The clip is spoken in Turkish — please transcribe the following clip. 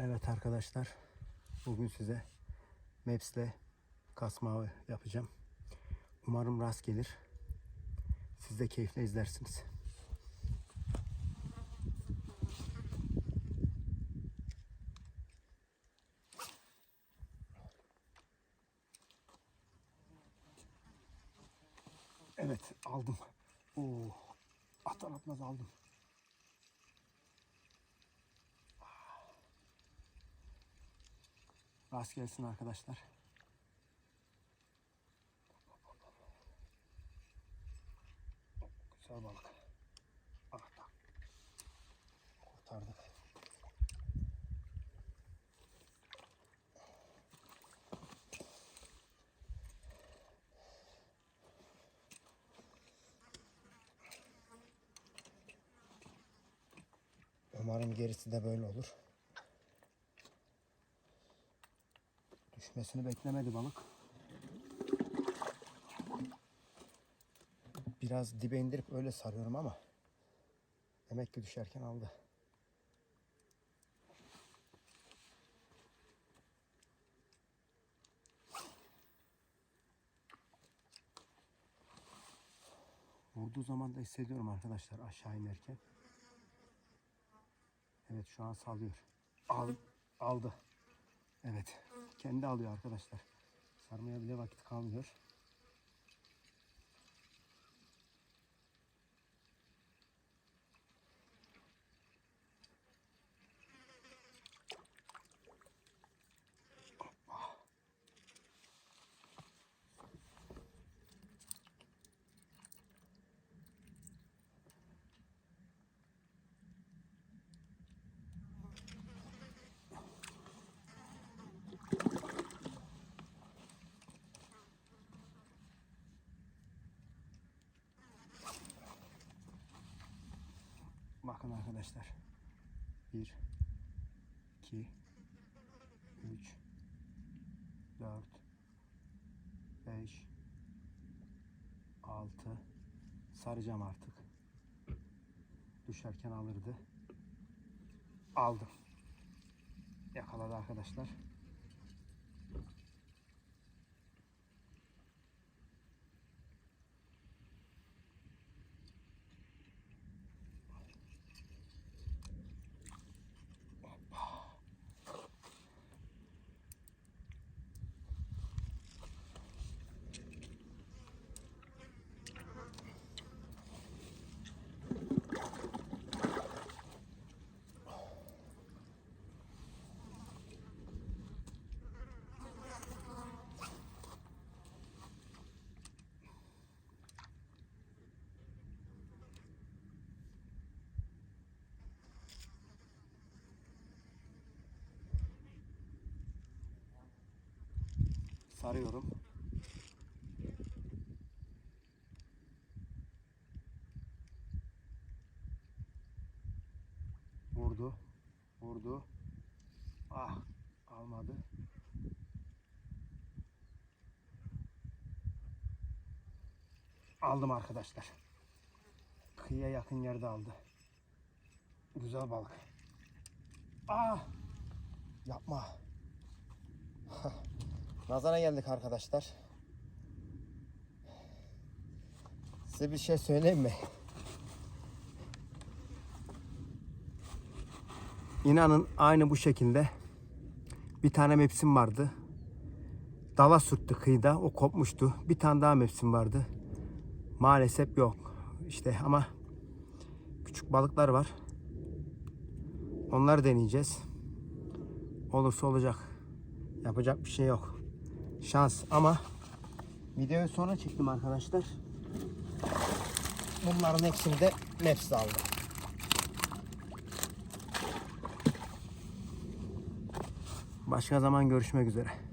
Evet arkadaşlar. Bugün size Maps'le kasma avı yapacağım. Umarım rast gelir. Siz de keyifle izlersiniz. Evet aldım. Oo, atar atmaz aldım. Rast gelsin arkadaşlar. Güzel balık. Ah da. Kurtardık. Umarım gerisi de böyle olur. Düşmesini beklemedi balık. Biraz dibe indirip öyle sarıyorum ama demek ki düşerken aldı. Vurduğu zaman da hissediyorum arkadaşlar aşağı inerken. Evet şu an salıyor. Al, aldı. Evet. Kendi alıyor arkadaşlar. Sarmaya bile vakit kalmıyor. Bakın arkadaşlar. 1 2 3 4 5 6 saracağım artık. Düşerken alırdı. Aldım. Yakaladı arkadaşlar. Sarıyorum. Vurdu. Vurdu. Ah almadı. Aldım arkadaşlar. Kıyıya yakın yerde aldı. Güzel balık. Ah! Yapma. Nazara geldik arkadaşlar. Size bir şey söyleyeyim mi? İnanın aynı bu şekilde bir tane mepsim vardı. Dala sürttü kıyıda. O kopmuştu. Bir tane daha mepsim vardı. Maalesef yok. İşte ama küçük balıklar var. Onları deneyeceğiz. Olursa olacak. Yapacak bir şey yok. Şans ama videoyu sonra çektim arkadaşlar. Bunların hepsini de Maps aldı. Başka zaman görüşmek üzere.